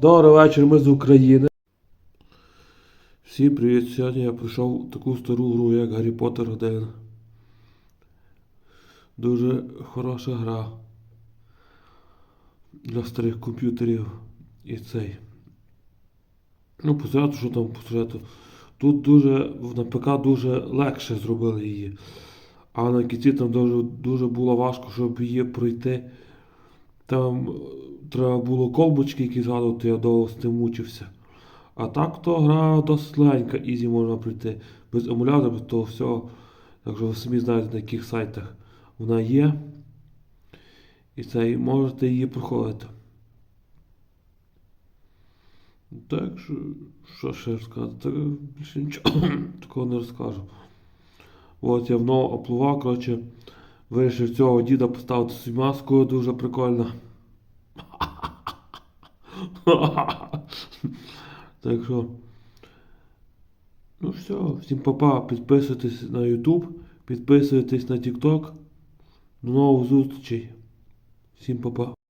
Добрий вечір, ми з України. Всім привіт! Сьогодні я прийшов таку стару гру, як Гаррі Поттер 1. Дуже хороша гра для старих комп'ютерів і цей. Ну, по що там по сюжету. Тут дуже, на ПК дуже легше зробили її. А на кінці там дуже, дуже було важко, щоб її пройти. Там е, треба було колбочки, які згадувати, я довго з тим мучився. А так то гра досить легенька, ізі можна пройти. Без емулятора, без того всього. Так що ви самі знаєте, на яких сайтах вона є. І це, і можете її проходити. Так що, що ще розказати? Більше нічого такого не розкажу. От я вновь оплував, коротше, вирішив цього діда поставити собі маску, дуже прикольно. Так що. Ну все, всім папа, підписуйтесь на YouTube, підписуйтесь на TikTok. До нових зустрічей. Всім папа.